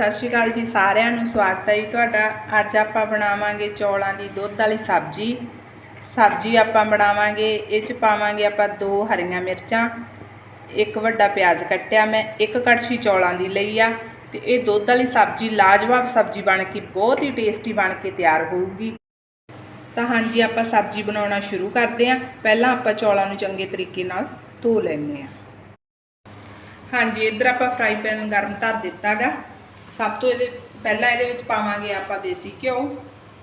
ਸਤਿ ਸ਼੍ਰੀ ਅਕਾਲ ਜੀ ਸਾਰਿਆਂ ਨੂੰ, ਸਵਾਗਤ ਹੈ ਜੀ ਤੁਹਾਡਾ। ਅੱਜ ਆਪਾਂ ਬਣਾਵਾਂਗੇ ਚੌਲਾਂ ਦੀ ਦੁੱਧ ਵਾਲੀ ਸਬਜ਼ੀ। ਸਬਜ਼ੀ ਆਪਾਂ ਬਣਾਵਾਂਗੇ, ਇਹ ਚ ਪਾਵਾਂਗੇ ਆਪਾਂ ਦੋ ਹਰੀਆਂ ਮਿਰਚਾਂ, ਇੱਕ ਵੱਡਾ ਪਿਆਜ਼ ਕੱਟਿਆ ਮੈਂ, ਇੱਕ ਕੜਛੀ ਚੌਲਾਂ ਦੀ ਲਈ ਆ। ਤੇ ਇਹ ਦੁੱਧ ਵਾਲੀ ਸਬਜ਼ੀ ਲਾਜਵਾਬ ਸਬਜ਼ੀ ਬਣ ਕੇ, ਬਹੁਤ ਹੀ ਟੇਸਟੀ ਬਣ ਕੇ ਤਿਆਰ ਹੋਊਗੀ। ਤਾਂ ਹਾਂਜੀ, ਆਪਾਂ ਸਬਜ਼ੀ ਬਣਾਉਣਾ ਸ਼ੁਰੂ ਕਰਦੇ ਹਾਂ। ਪਹਿਲਾਂ ਆਪਾਂ ਚੌਲਾਂ ਨੂੰ ਚੰਗੇ ਤਰੀਕੇ ਨਾਲ ਧੋ ਲੈਂਦੇ ਹਾਂ। ਹਾਂਜੀ, ਇੱਧਰ ਆਪਾਂ ਫਰਾਈ ਪੈਨ ਗਰਮ ਧਰ ਦਿੱਤਾਗਾ। ਸਭ ਤੋਂ ਇਹਦੇ, ਪਹਿਲਾਂ ਇਹਦੇ ਵਿੱਚ ਪਾਵਾਂਗੇ ਆਪਾਂ ਦੇਸੀ ਘਿਓ।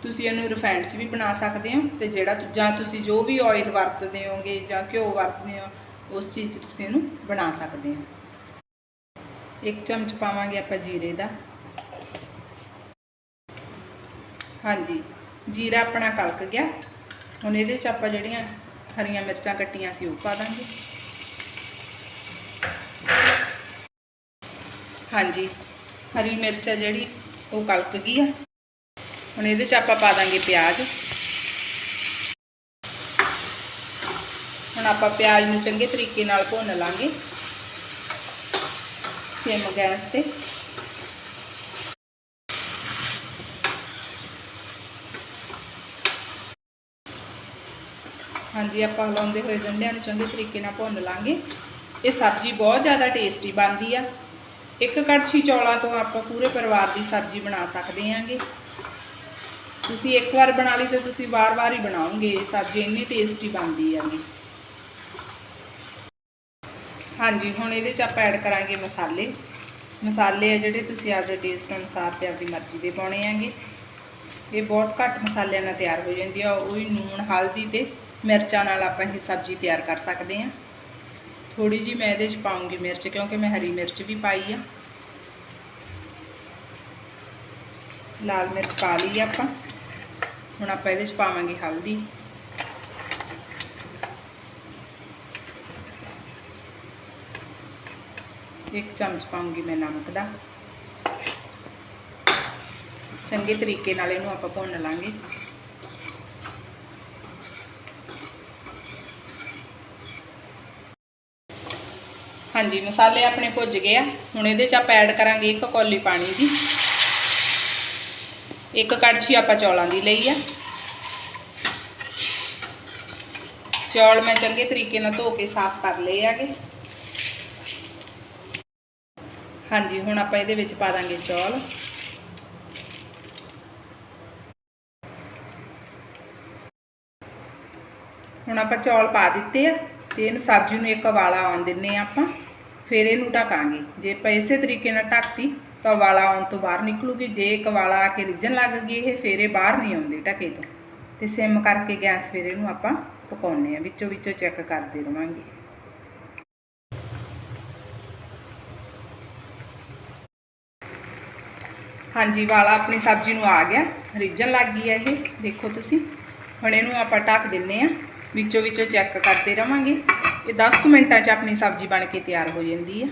ਤੁਸੀਂ ਇਹਨੂੰ ਰਿਫਾਈਨਡ 'ਚ ਵੀ ਬਣਾ ਸਕਦੇ ਹੋ ਤੇ ਜਿਹੜਾ ਜਾਂ ਤੁਸੀਂ ਜੋ ਵੀ ਆਇਲ ਵਰਤਦੇ ਹੋਗੇ ਜਾਂ ਘਿਓ ਵਰਤਦੇ ਹੋ, ਉਸ ਚੀਜ਼ 'ਚ ਤੁਸੀਂ ਇਹਨੂੰ ਬਣਾ ਸਕਦੇ ਹੋ। ਇੱਕ ਚਮਚ ਪਾਵਾਂਗੇ ਆਪਾਂ ਜੀਰੇ ਦਾ। ਹਾਂਜੀ, ਜੀਰਾ ਆਪਣਾ ਕਲਕ ਗਿਆ। ਹੁਣ ਇਹਦੇ 'ਚ ਆਪਾਂ ਜਿਹੜੀਆਂ ਹਰੀਆਂ ਮਿਰਚਾਂ ਕੱਟੀਆਂ ਸੀ ਉਹ ਪਾ ਦਾਂਗੇ। ਹਾਂਜੀ ਹਰੀ ਮਿਰਚ ਆ ਜਿਹੜੀ, ਉਹ ਕਲਕ ਗਈ ਆ। ਹੁਣ ਇਹਦੇ ਚ ਆਪਾਂ ਪਾ ਦਾਂਗੇ ਪਿਆਜ਼। ਹੁਣ ਆਪਾਂ ਪਿਆਜ਼ ਨੂੰ ਚੰਗੇ ਤਰੀਕੇ ਨਾਲ ਭੁੰਨ ਲਾਂਗੇ, ਸਿਮ ਗੈਸ ਤੇ। ਹਾਂਜੀ, ਆਪਾਂ ਹਲਾਉਂਦੇ ਹੋਏ ਗੰਢਿਆਂ ਨੂੰ ਚੰਗੇ ਤਰੀਕੇ ਨਾਲ ਭੁੰਨ ਲਾਂਗੇ। ਇਹ ਸਬਜ਼ੀ ਬਹੁਤ ਜ਼ਿਆਦਾ ਟੇਸਟੀ ਬਣਦੀ ਆ। ਇੱਕ ਕੜਛੀ ਚੌਲਾਂ ਤੋਂ ਆਪਾਂ ਪੂਰੇ ਪਰਿਵਾਰ ਦੀ ਸਬਜ਼ੀ ਬਣਾ ਸਕਦੇ ਆਂਗੇ ਤੁਸੀਂ ਇੱਕ ਵਾਰ ਬਣਾ ਲਈ ਤੇ ਤੁਸੀਂ ਵਾਰ-ਵਾਰ ਹੀ ਬਣਾਓਗੇ, ਇਹ ਸਬਜ਼ੀ ਇੰਨੀ ਟੇਸਟੀ ਬਣਦੀ ਆਂਗੀ ਹਾਂਜੀ, ਹੁਣ ਇਹਦੇ 'ਚ ਆਪਾਂ ਐਡ ਕਰਾਂਗੇ ਮਸਾਲੇ। ਮਸਾਲੇ ਆ ਜਿਹੜੇ ਤੁਸੀਂ ਆਪਦੇ ਟੇਸਟ ਅਨੁਸਾਰ ਤੇ ਆਪਦੀ ਮਰਜ਼ੀ ਦੇ ਪਾਉਣੇ ਆਂਗੇ ਇਹ ਬਹੁਤ ਘੱਟ ਮਸਾਲਿਆਂ ਨਾਲ ਤਿਆਰ ਹੋ ਜਾਂਦੀ ਆ। ਉਹੀ ਨੂਣ, ਹਲਦੀ ਤੇ ਮਿਰਚਾਂ ਨਾਲ ਆਪਾਂ ਇਹ ਸਬਜ਼ੀ ਤਿਆਰ ਕਰ ਸਕਦੇ ਹਾਂ। ਥੋੜੀ ਜੀ ਮੈਂ ਇਹਦੇ 'ਚ ਪਾਉਂਗੀ ਮਿਰਚ, ਕਿਉਂਕਿ ਮੈਂ ਹਰੀ ਮਿਰਚ ਵੀ ਪਾਈ ਆ। ਲਾਲ ਮਿਰਚ ਪਾ ਲਈ ਆਪਾਂ। ਹੁਣ ਆਪਾਂ ਇਹਦੇ 'ਚ ਪਾਵਾਂਗੇ ਹਲਦੀ। ਇੱਕ ਚਮਚ ਪਾਉਂਗੀ ਮੈਂ ਨਮਕ ਦਾ। ਚੰਗੇ ਤਰੀਕੇ ਨਾਲ ਇਹਨੂੰ ਆਪਾਂ ਭੁੰਨ ਲਾਂਗੇ। ਹਾਂਜੀ, ਮਸਾਲੇ ਆਪਣੇ ਭੁੱਜ ਗਏ ਆ। ਹੁਣ ਇਹਦੇ ਚ ਆਪਾਂ ਐਡ ਕਰਾਂਗੇ ਇੱਕ ਕੌਲੀ ਪਾਣੀ ਦੀ। ਇੱਕ ਕੜਛੀ ਆਪਾਂ ਚੌਲਾਂ ਦੀ ਲਈ ਆ। ਚੌਲ ਮੈਂ ਚੰਗੇ ਤਰੀਕੇ ਨਾਲ ਧੋ ਕੇ ਸਾਫ਼ ਕਰ ਲਏ ਆਗੇ ਹਾਂਜੀ, ਹੁਣ ਆਪਾਂ ਇਹਦੇ ਵਿੱਚ ਪਾ ਦਾਂਗੇ ਚੌਲ। ਹੁਣ ਆਪਾਂ ਚੌਲ ਪਾ ਦਿੱਤੇ ਆ ਤੇ ਇਹਨੂੰ ਸਬਜ਼ੀ ਨੂੰ ਇੱਕ ਵਾਲਾ ਆਉਣ ਦਿੰਨੇ ਆ ਆਪਾਂ। ਫਿਰ ਇਹਨੂੰ ਢਕਾਂਗੇ ਜੇ ਆਪਾਂ ਇਸੇ ਤਰੀਕੇ ਨਾਲ ਢੱਕਤੀ ਤਾਂ ਵਾਲਾ ਆਉਣ ਤੋਂ ਬਾਹਰ ਨਿਕਲੂਗੀ। ਜੇ ਇੱਕ ਵਾਲਾ ਆ ਕੇ ਰਿੱਝਣ ਲੱਗ ਗਈ, ਇਹ ਫਿਰ ਇਹ ਬਾਹਰ ਨਹੀਂ ਆਉਂਦੀ ਢਕੇ ਤੋਂ। ਤੇ ਸਿਮ ਕਰਕੇ ਗੈਸ ਫਿਰ ਇਹਨੂੰ ਆਪਾਂ ਪਕਾਉਣੇ ਆ ਵਿੱਚੋਂ ਵਿੱਚੋਂ ਚੈੱਕ ਕਰਦੇ ਰਵਾਂਗੇ। ਹਾਂਜੀ, ਵਾਲਾ ਆਪਣੀ ਸਬਜ਼ੀ ਨੂੰ ਆ ਗਿਆ। ਰਿੱਝਣ ਲੱਗ ਗਈ ਹੈ ਇਹ। ਦੇਖੋ ਤੁਸੀਂ। ਹੁਣ ਇਹਨੂੰ ਆਪਾਂ ਢੱਕ ਦਿੰਨੇ ਆ ਵਿੱਚੋਂ ਵਿੱਚੋਂ ਚੈੱਕ ਕਰਦੇ ਰਵਾਂਗੇ। ਇਹ 10 ਕੁ ਮਿੰਟਾਂ 'ਚ ਆਪਣੀ ਸਬਜ਼ੀ ਬਣ ਕੇ ਤਿਆਰ ਹੋ ਜਾਂਦੀ ਹੈ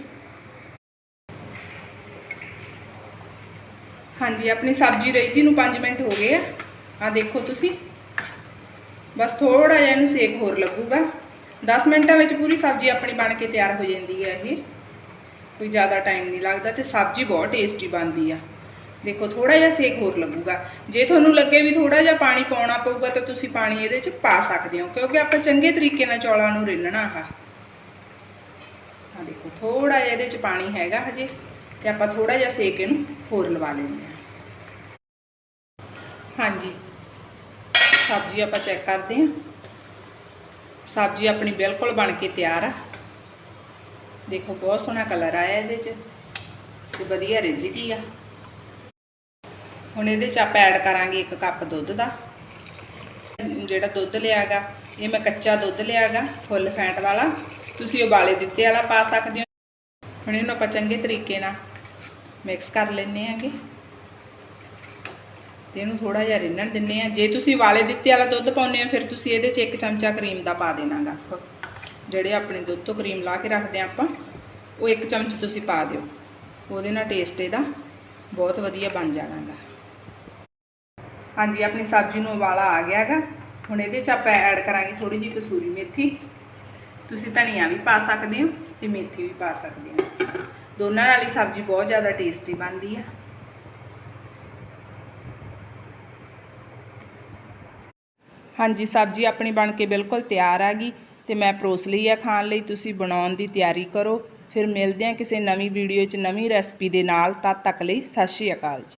ਹਾਂਜੀ, ਆਪਣੀ ਸਬਜ਼ੀ ਰਹਿਦੀ ਨੂੰ 5 ਮਿੰਟ ਹੋ ਗਏ ਆ। ਆ ਦੇਖੋ ਤੁਸੀਂ। ਬਸ ਥੋੜਾ ਜਿਹਾ ਇਹਨੂੰ ਸੇਕ ਹੋਰ ਲੱਗੂਗਾ। 10 ਮਿੰਟਾਂ ਵਿੱਚ ਪੂਰੀ ਸਬਜ਼ੀ ਆਪਣੀ ਬਣ ਕੇ ਤਿਆਰ ਹੋ ਜਾਂਦੀ ਹੈ ਇਹ। ਕੋਈ ਜ਼ਿਆਦਾ ਟਾਈਮ ਨਹੀਂ ਲੱਗਦਾ ਤੇ ਸਬਜ਼ੀ ਬਹੁਤ ਟੇਸਟੀ ਬਣਦੀ ਆ। ਦੇਖੋ ਥੋੜਾ ਜਿਹਾ ਸੇਕ ਹੋਰ ਲੱਗੂਗਾ। ਜੇ ਤੁਹਾਨੂੰ ਲੱਗੇ ਵੀ ਥੋੜਾ ਜਿਹਾ ਪਾਣੀ ਪਾਉਣਾ ਪਊਗਾ, ਤਾਂ ਤੁਸੀਂ ਪਾਣੀ ਇਹਦੇ 'ਚ ਪਾ ਸਕਦੇ ਹੋ, ਕਿਉਂਕਿ ਆਪਾਂ ਚੰਗੇ ਤਰੀਕੇ ਨਾਲ ਚੌਲਾਂ ਨੂੰ ਰਿੰਨਣਾ ਆ। ਆ ਦੇਖੋ ਥੋੜਾ ਜਿਹਾ ਇਹਦੇ 'ਚ ਪਾਣੀ ਹੈਗਾ ਹਜੇ, ਤੇ ਆਪਾਂ ਥੋੜਾ ਜਿਹਾ ਸੇਕ ਇਹਨੂੰ ਹੋਰ ਲਵਾ ਲੈਂਦੇ ਹਾਂ। ਹਾਂਜੀ। ਸਬਜ਼ੀ ਆਪਾਂ ਚੈੱਕ ਕਰਦੇ ਹਾਂ। ਸਬਜ਼ੀ ਆਪਣੀ ਬਿਲਕੁਲ ਬਣ ਕੇ ਤਿਆਰ ਆ। ਦੇਖੋ, ਬਹੁਤ ਸੋਹਣਾ ਕਲਰ ਆਇਆ ਇਹਦੇ 'ਚ, ਤੇ ਵਧੀਆ ਰਿੱਝ ਗਈ ਆ। ਹੁਣ ਇਹਦੇ 'ਚ ਆਪਾਂ ਐਡ ਕਰਾਂਗੇ ਇੱਕ ਕੱਪ ਦੁੱਧ ਦਾ। ਜਿਹੜਾ ਦੁੱਧ ਲਿਆਗਾ, ਇਹ ਮੈਂ ਕੱਚਾ ਦੁੱਧ ਲਿਆਗਾ, ਫੁੱਲ ਫੈਟ ਵਾਲਾ। ਤੁਸੀਂ ਉਬਾਲੇ ਦਿੱਤੇ ਵਾਲਾ ਪਾ ਸਕਦੇ ਹੋ। ਹੁਣ ਇਹਨੂੰ ਆਪਾਂ ਚੰਗੇ ਤਰੀਕੇ ਨਾਲ ਮਿਕਸ ਕਰ ਲੈਣੇ ਆਂਗੇ ਤੇ ਇਹਨੂੰ ਥੋੜਾ ਜਿਹਾ ਰਿੰਨਣ ਦਿੰਨੇ ਆ ਜੇ ਤੁਸੀਂ ਵਾਲੇ ਦਿੱਤੇ ਵਾਲਾ ਦੁੱਧ ਪਾਉਂਦੇ ਆ ਫਿਰ ਤੁਸੀਂ ਇਹਦੇ 'ਚ ਇੱਕ ਚਮਚਾ ਕਰੀਮ ਦਾ ਪਾ ਦੇਣਾਗਾ। ਜਿਹੜੇ ਆਪਣੇ ਦੁੱਧ ਤੋਂ ਕਰੀਮ ਲਾ ਕੇ ਰੱਖਦੇ ਆ ਆਪਾਂ, ਉਹ ਇੱਕ ਚਮਚ ਤੁਸੀਂ ਪਾ ਦਿਓ। ਉਹਦੇ ਨਾਲ ਟੇਸਟ ਇਹਦਾ ਬਹੁਤ ਵਧੀਆ ਬਣ ਜਾਣਾਗਾ। ਹਾਂਜੀ, ਆਪਣੀ ਸਬਜ਼ੀ ਨੂੰ ਉਬਾਲਾ ਆ ਗਿਆ ਹੈਗਾ। ਹੁਣ ਇਹਦੇ 'ਚ ਆਪਾਂ ਐਡ ਕਰਾਂਗੇ ਥੋੜੀ ਜਿਹੀ ਕਸੂਰੀ ਮੇਥੀ। ਤੁਸੀਂ ਧਨੀਆ ਵੀ ਪਾ ਸਕਦੇ ਹੋ ਤੇ ਮੇਥੀ ਵੀ ਪਾ ਸਕਦੇ ਹੋ। ਦੋਨਾਂ ਨਾਲ ਹੀ ਸਬਜ਼ੀ ਬਹੁਤ ਜ਼ਿਆਦਾ ਟੇਸਟੀ ਬਣਦੀ ਆ। ਹਾਂਜੀ, ਸਬਜ਼ੀ ਆਪਣੀ ਬਣ ਕੇ ਬਿਲਕੁਲ ਤਿਆਰ ਆ ਗਈ ਤੇ ਮੈਂ ਪਰੋਸ ਲਈ ਆ ਖਾਣ ਲਈ। ਤੁਸੀਂ ਬਣਾਉਣ ਦੀ ਤਿਆਰੀ ਕਰੋ। ਫਿਰ ਮਿਲਦੇ ਹਾਂ ਕਿਸੇ ਨਵੀਂ ਵੀਡੀਓ 'ਚ ਨਵੀਂ ਰੈਸਪੀ ਦੇ ਨਾਲ। ਤਦ ਤੱਕ ਲਈ ਸਤਿ ਸ਼੍ਰੀ ਅਕਾਲ ਜੀ।